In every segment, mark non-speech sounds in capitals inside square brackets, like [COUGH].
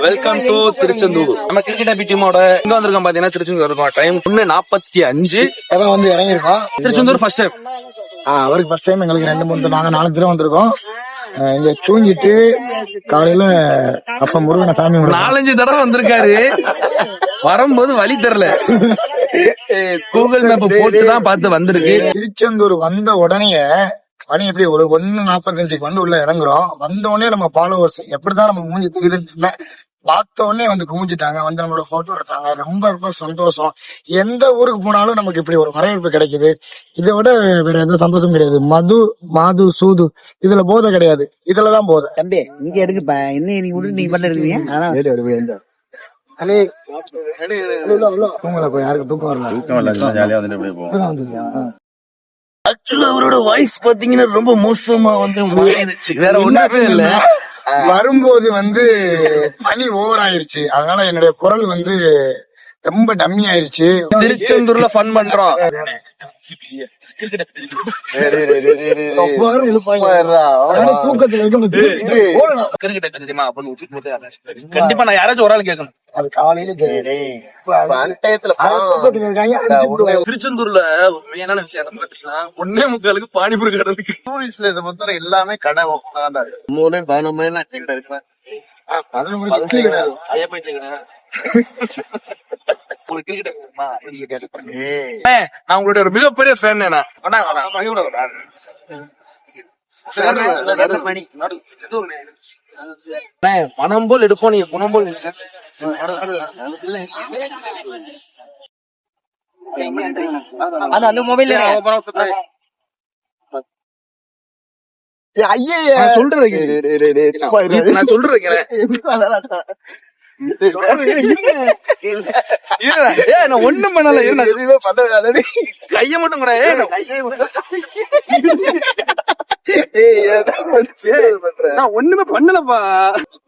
Welcome to Tiruchendur நம்ம cricket B டீமோட இங்க வந்திருக்கோம் பாத்தீங்கன்னா திருச்செந்தூர் இருக்கோம் டைம் ஒண்ணு நாற்பத்தி அஞ்சு. அதான் வந்து இறங்கியிருக்கோம். திருச்செந்தூர் ஃபர்ஸ்ட் டைம் அவருக்கு ஃபர்ஸ்ட் டைம் எங்களுக்கு ரெண்டு மூணு நாங்க நாலு தடவை வந்திருக்கோம். இங்க தூங்கிட்டு காலையில அப்ப முருகனை சாமி. நாலஞ்சு தடவை வந்திருக்காரு. வரும்போது வழி தெரியல. [LAUGHS] கூகுள் மேப் போட்டு தான் பார்த்து வந்திருக்கு. திருச்செந்தூர் வந்த உடனே மணி எப்படி ஒரு ஒன்னு நாற்பத்தஞ்சுக்கு வந்து உள்ள இறங்குறோம். வந்த உடனே நம்ம ஃபாலோவர்ஸ் எப்படிதான் நம்ம மூஞ்சி தெரியுதுன்னு தெரியல. பார்த்த உடனே வந்து குமிஞ்சிட்டாங்க. வந்து நம்மளோட போட்டோ எடுத்தாங்க. ரொம்ப ரொம்ப சந்தோஷம். எந்த ஊருக்கு போனாலும் நமக்கு இப்படி ஒரு வரவேற்பு கிடைக்குது. இதை விட வேற எந்த சந்தோஷம் கிடையாது. மது மாது சூது இதுல போதை கிடையாது. இதுலதான் போதை. தம்பி இங்க எடுக்குப்பா என்ன நீங்க விட்டு நீங்க பண்ண இருக்கீங்க தூக்கம் வரல ஜாலியா வந்துட்டு அப்படியே போவோம். இப்பதான் வந்திருக்கியா? ஆ. ஆக்சுவலா அவரோட வாய்ஸ் பாத்தீங்கன்னா ரொம்ப மோசமா வந்து மாறிடுச்சு வேற ஒண்ணுமே இல்ல. வரும்போது வந்து பனி ஓவர் ஆயிருச்சு. அதனால என்னுடைய குரல் வந்து ரொம்ப டம்மி ஆயிருச்சு. திருச்செந்தூர்ல ஃபன் பண்றோம். கண்டிப்பா நான் யாராச்சும் ஒரு ஆள் கேட்கணும். அது காலையில. திருச்செந்தூர்ல ஒரு மெயினான விஷயம் ஒன்னே முக்காலுக்கு பானிபூரி கடை இருக்கு டூரிஸ்ட்ல இதை பொறுத்தவரை எல்லாமே கடை மூணு நான் டிக்கெட் எடுப்பேன் பதினொரு உங்களுக்கு கிரிக்கெட் தெரியுமா? நான் உங்களுடைய ஒரு மிகப்பெரிய ஃபேன் நான் பணம் போல் எடுப்போம் நீங்க குணம் போல் அந்த. ஏய், ஐயே நான் சொல்றது கேளு. நான் சொல்றது கேளு. இருடா. ஏய், நான் ஒண்ணும் பண்ணல இருடா. கைய மட்டும் கூட ஏய், நான் ஏய், நான் ஒண்ணுமே பண்ணலப்பா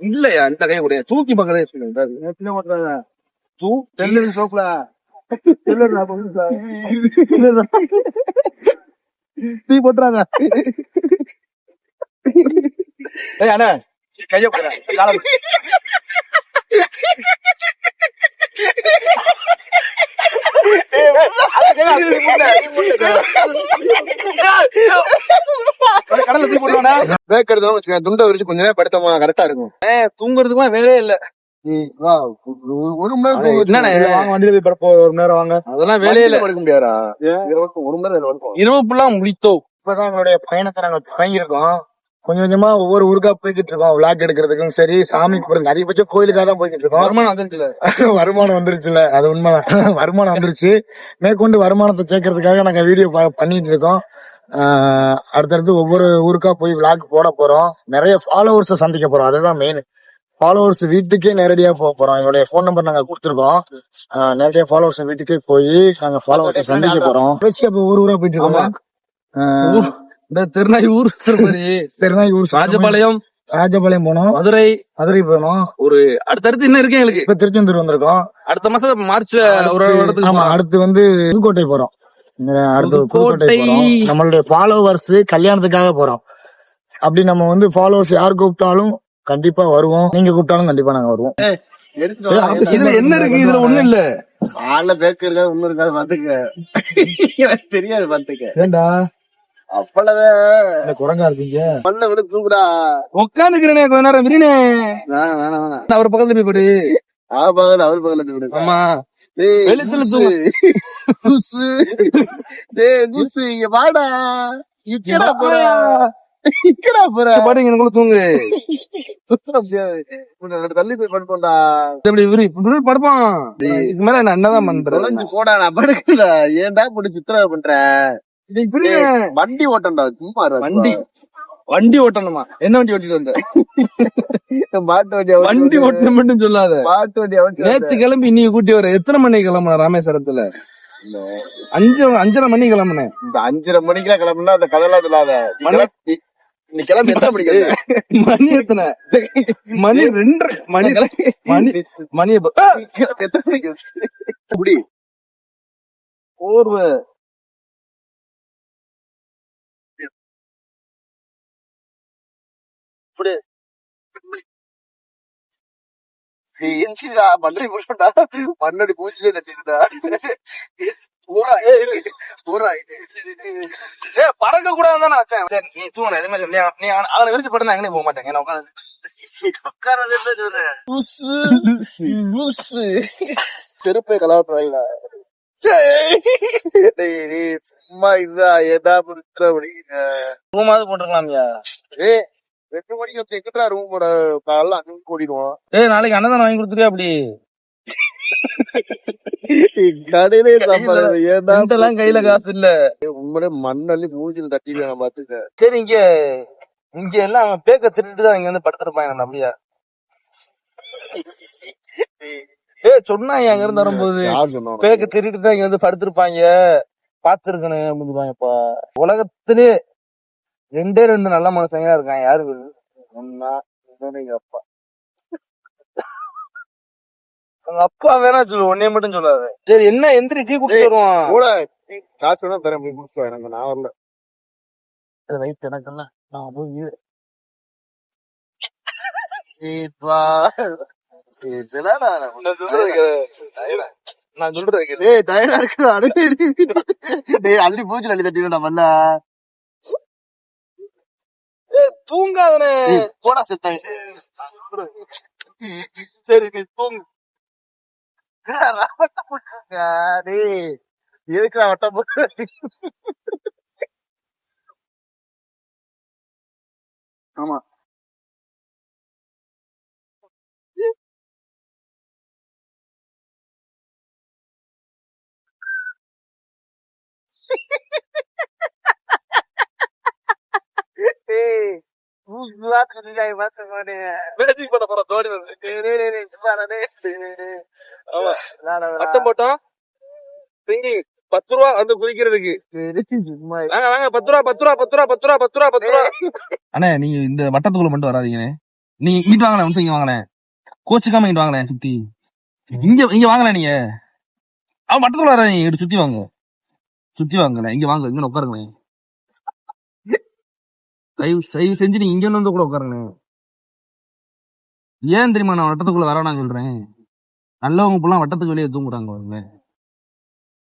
இல்லையா இந்த கை கூட தூக்கி பக்கத்துல தூ தெல்லு சோப்புல தீ போட்டுறாங்க ஏய் அண்ணா கைய போடுறேன் தூக்கி எடுத்தோம் வச்சுக்க துண்டை விரிச்சு கொஞ்ச நேரம் படுத்தோமா கரெக்டா இருக்கும். தூங்குறதுக்குமா வேலையே இல்ல. ஒரு- மணி நேரம் வாங்க வண்டியில போய் படுப்போம் ஒரு மணி நேரம் வாங்க. அதெல்லாம் வேலையே இல்ல. படுக்க முடியாதா? ஒரு மணி நேரம் இரவு ஃபுல்லா முடித்தோ இப்பதான் எங்களுடைய பயணத்தை நாங்க தொடங்கியிருக்கோம். கொஞ்சம் கொஞ்சமா ஒவ்வொரு ஊருக்கா போய்கிட்டு இருக்கோம். விளாக் எடுக்கிறதுக்கும் சரி சாமி கும்பிடுறது அதிகபட்சம் கோயிலுக்காக தான் போய்கிட்டு இருக்கோம். வருமானம் வந்துருச்சுல? [LAUGHS] வருமானம் வந்துருச்சுல. அது உண்மைதான். [LAUGHS] வருமானம் வந்துருச்சு. மேற்கொண்டு வருமானத்தை சேர்க்கறதுக்காக நாங்க வீடியோ பண்ணிட்டு இருக்கோம். அடுத்தடுத்து ஒவ்வொரு ஊருக்கா போய் விளாக் போட போறோம். நிறைய ஃபாலோவர்ஸை சந்திக்க போறோம். அதுதான் மெயின் ஃபாலோவர்ஸ் வீட்டுக்கே நேரடியா போக போறோம். என்னுடைய ஃபோன் நம்பர் நாங்க கொடுத்துருக்கோம். நேரடியா ஃபாலோவர்ஸ் வீட்டுக்கே போய் நாங்க ஃபாலோவர்ஸ் சந்திக்க போறோம். ஊர் ஊரா போயிட்டு இருக்கோம்? இந்த திருநாய் ஊர் திருப்பதி திருநாய் ஊர் ராஜபாளையம் ராஜபாளையம் போனோம். மதுரை மதுரை போனோம். ஒரு அடுத்தடுத்து இன்னும் இருக்கு எங்களுக்கு. இப்ப திருச்செந்தூர் வந்திருக்கோம். அடுத்த மாசம் மார்ச் ஒரு இடத்துக்கு ஆமா. அடுத்து வந்து புதுக்கோட்டை போறோம். அடுத்து புதுக்கோட்டை. நம்மளுடைய ஃபாலோவர்ஸ் கல்யாணத்துக்காக போறோம். அப்படி நம்ம வந்து ஃபாலோவர்ஸ் யார் கூப்பிட்டாலும் கண்டிப்பா வருவோம். நீங்க கூப்பிட்டாலும் கண்டிப்பா நாங்க வருவோம். இதுல என்ன இருக்கு? இதுல ஒண்ணும் இல்ல. ஆள்ல பேக்கு இருக்காது ஒண்ணும் இருக்காது பாத்துக்க. தெரியாது பாத்துக்க. ஏண்டா? அவ்வளவுதான் இந்த குரங்கா இருக்கீங்க பண்ண விட தூக்குடா உட்காந்துக்கிறேனே கொஞ்ச நேரம் விரினே வேணாம் வேணாம் வேணாம் அவர் பக்கத்துல போய் போடு ஆ பகல் அவர் ஆமா. டேய், குசு, இங்க வாடா. இக்கடா போற. இக்கடா போற. பாடுங்க எனக்குள்ள தூங்கு தள்ளி போய் படுப்போம்டா. இப்படி விரி இப்படி படுப்பான் இது மேல நான் என்னதான் பண்றேன் போடா, நான் படுக்கல. ஏன்டா இப்படி சித்திரவதை பண்ற? வண்டி ஓட்டம்டா சும்மா வண்டி. வண்டி ஓட்டணுமா? என்ன வண்டி ஓட்டிட்டு வந்த? [LAUGHS] மாட்டு வண்டி வண்டி ஓட்டணும் மட்டும் சொல்லாத. மாட்டு வண்டி நேத்து கிளம்பி இன்னைக்கு கூட்டி வர. எத்தனை மணிக்கு கிளம்புன ராமேஸ்வரத்துல? அஞ்சு அஞ்சரை மணி கிளம்புனேன் இந்த அஞ்சரை மணிக்கெல்லாம் கிளம்புனா அந்த கதெல்லாம் சொல்லாத நீ மணி- கிளம்பி- எத்தனை மணிக்கு? [LAUGHS] மணி எத்தனை? மணி ரெண்டு மணி மணி மணி எத்தனை மணிக்கு போர்வை. இப்படி எந்திரா மண்ணடி புடிச்சா மண்ணடி பூச்சிலே தட்டிருந்தா பூரா பூரா ஏ பறக்க கூடாதுன்னு வச்சேன் சரி நீ தூங்குற எதுவுமே சொல்லி நீ அவனை- விரிச்சு போட்டு நான் எங்கேயும் போக மாட்டேன் என்ன உட்காந்து செருப்பை கலாட்டுறாங்களா சும்மா இதா ஏதா ஏய் ரெண்டு மணிக்கு வந்து எங்கிட்டா ரூம் போட? காலைல அங்க கூட்டிடுவோம் ஏய் நாளைக்கு அன்னதானம் வாங்கி கொடுத்துருவியா அப்படி? கடையிலே சாப்பாடு ஏன்டா எல்லாம் கையில காசு இல்ல. உண்மையிலே மண்ணள்ளி மூஞ்சில தட்டிட்டு நான் பாத்துக்க சரி இங்க இங்க எல்லாம் அவன் பேக்க திருட்டு தான் இங்க வந்து படுத்துருப்பாங்க அப்படியா? ஏ சொன்னா அங்க இருந்து வரும்போது? பேக்க திருட்டு தான் இங்க வந்து படுத்திருப்பாங்க. பாத்துருக்கணும் அப்படின்பாங்கப்பா உலகத்திலே ரெண்டே ரெண்டு நல்ல மனுஷங்க இருக்காங்க. யாரு இன்னொன்னு எங்க அப்பா. உங்க அப்பா வேணா சொல்லு உன்னைய மட்டும் சொல்லாத. சரி என்ன எந்திரி டீ குடிச்சு வருவான் கூட காசு வேணா தரேன் போய் குடிச்சு எனக்கு நான் வரல. வயிற்று எனக்குன்னா நான் போய் நான் நான் சொல்றது கேளு. நான் சொல்றது கேளு. டேய் தூங்காதனே போடா செத்தாய் சரி நீ தூங்கு? டேய். எதுக்குடா வட்டம் போட்டு ஆமா. டேய். ஆமா விளாட, விளாட. அட்டம் போட்டோம் சிங்கிங் பத்து ரூபா வந்து இரு. வாங்க வாங்க பத்து ரூபா பத்து ரூபா பத்து ரூபா பத்து ரூபா பத்து ரூபா பத்து ரூபா. அண்ணே நீங்க இந்த வட்டத்துக்குள்ள மட்டும் வராதீங்கண்ணே. நீங்க இங்கிட்டு வாங்கல நிமிஷம் இங்க வாங்கல கோச்சுக்காம இங்கிட்டு வாங்கல சுத்தி. இங்க இங்க வாங்கல நீங்க. அவன் வட்டத்துக்குள்ள வராதீங்க சுத்தி வாங்க. சுத்தி வாங்கல இங்க வாங்க இங்க உட்காருங்களேன் தயவு தயவு செஞ்சு நீங்க இங்க வந்து கூட உட்காருங்களேன் ஏன் தெரியுமா நான் வட்டத்துக்குள்ள வரானான்னு சொல்றேன்? நல்லவங்க ஃபுல்லா வட்டத்துக்கு வெளியே தூங்குறாங்க அவங்க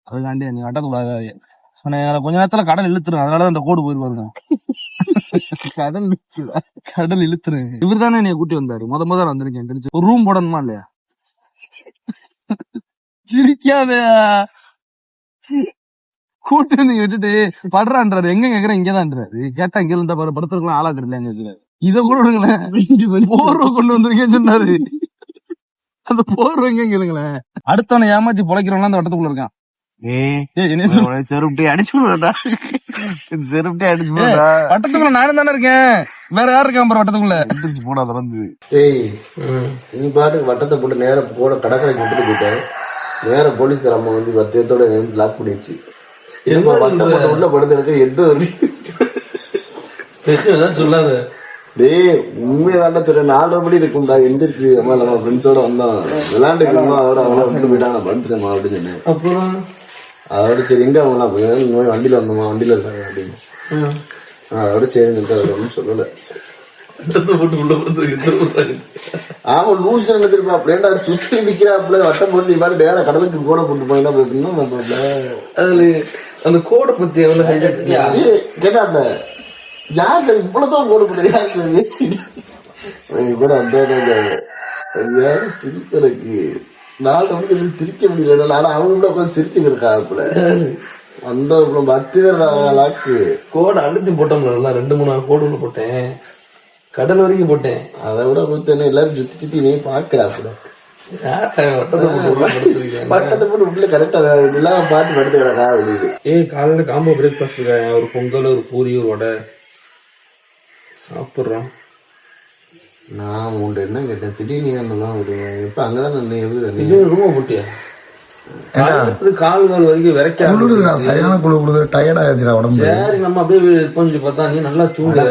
அதுக்காண்டி நீ வட்டத்துக்குள்ள கொஞ்ச நேரத்துல கடல் இழுத்துரும். அதனாலதான் அந்த கோடு போயிருப்பாருங்க [LAUGHS] கடல்? கடல் இழுத்துரு. இவர் தானே என்னைய கூட்டி வந்தாரு. முத முத வந்திருக்கேன். தெரிஞ்சு ஒரு ரூம் போடணுமா இல்லையா? [LAUGHS] சிரிக்காத கூட்டி வந்து விட்டுட்டு படுறான்றாரு. எங்க கேக்குறேன்? இங்கதான்றாரு. கேட்டா இங்க இருந்தா பாரு படுத்துருக்கலாம். ஆளா தெரியல கேக்குறாரு. இத கூட விடுங்களேன். போர்வை கொண்டு வந்திருக்கேன்னு சொன்னாரு. அந்த போர்வை எங்க கேளுங்களேன். அடுத்தவனை ஏமாத்தி பொழைக்கிறவங்க அந்த வட்டத்துக்குள்ள இருக்கான். ஏய், ஏய், என்ன சொல்ற? உனக்கு செருப்புட்டி அடிச்சு விடுடா செருப்புட்டி அடிச்சு விடுடா வட்டத்துக்குள்ள நானும் தானே இருக்கேன். வேற யார் இருக்கான் பாரு வட்டத்துக்குள்ள? எந்திரிச்சு போடா திறந்து. ஏய் நீ பாட்டுக்கு வட்டத்தை போட்டு நேர கூட கடற்கரைக்கு விட்டுட்டு போயிட்டேன் நேர போலீஸ்கார அம்மா வந்து வத்தியத்தோட லாக் பண்ணிடுச்சு போட்டு உள்ள படுத்து எந்த ஒரு சொல்லாத. டேய் உண்மையதாண்டா சொல்றேன் நாலரை மணி இருக்கும்டா எந்திரிச்சு. அம்மா நம்ம ஃப்ரெண்ட்ஸோட வந்தோம். விளையாண்டு இருக்கோம் அதோட அவங்கள விட்டு போயிட்டாங்க படுத்துட்டேம்மா அப்படின்னு சொன்னேன். அப்புறம்? அதோட சரி எங்க அவங்களாம் போய்? இந்த மாதிரி வண்டியில வந்தோமா வண்டியில இருக்காங்க அப்படின்னு. அதோட சரி சொல்லிட்டு அவர் ஒன்றும் சொல்லல. ஆமா லூஸ் நினைச்சிருப்பா அப்படின்டா சுத்தி நிக்கிறாப்புல வட்டம் போட்டு நீ நேரம் கடலுக்கு கூட போட்டு பாத்தீங்கன்னா அதுல அந்த கோடை பத்தி எவ்வளவு ஹைலைட் கேட்டாப்ல யார் சார் இவ்வளவுதான் போட முடியாது யார் சார் கூட அந்த சிரிக்கிறதுக்கு நாலு மணிக்கு எதுவும் சிரிக்க முடியல. ஆனா அவங்க கூட உட்காந்து சிரிச்சுட்டு இருக்காப்புல அந்த பக்தி லாக்கு கோடை அழுத்தி போட்டோம்ல ரெண்டு மூணு நாள் கோடு உள்ள போட்டேன். கடல் வரைக்கும் போட்டேன். அதை விட பார்த்து என்ன எல்லாரும் சுத்தி சுத்தி நீ பாக்குறாப்புல வட்டத்தை போட்டு உள்ள கரெக்டா எல்லாம் பார்த்து படுத்து கிடக்கா வெளியே. ஏய் காலையில காம்போ பிரேக்ஃபாஸ்ட் இருக்கேன் ஒரு பொங்கல் ஒரு பூரி ஒரு வடை. சாப்பிடுறோம். நான் உன்ட்ட என்ன கேட்டேன்? திடீர்னு ஏன் இதெல்லாம் ஒரு எப்ப அங்கதான் நான் ரூம போட்டியா? கால் கால் வரைக்கும் விரைக்க குளிருதுடா. சரியான குழு குளிர் டயர்ட் ஆயிடுச்சுடா உடம்பு. சரி நம்ம அப்படியே கொஞ்சம் பார்த்தா நீ நல்லா தூங்க.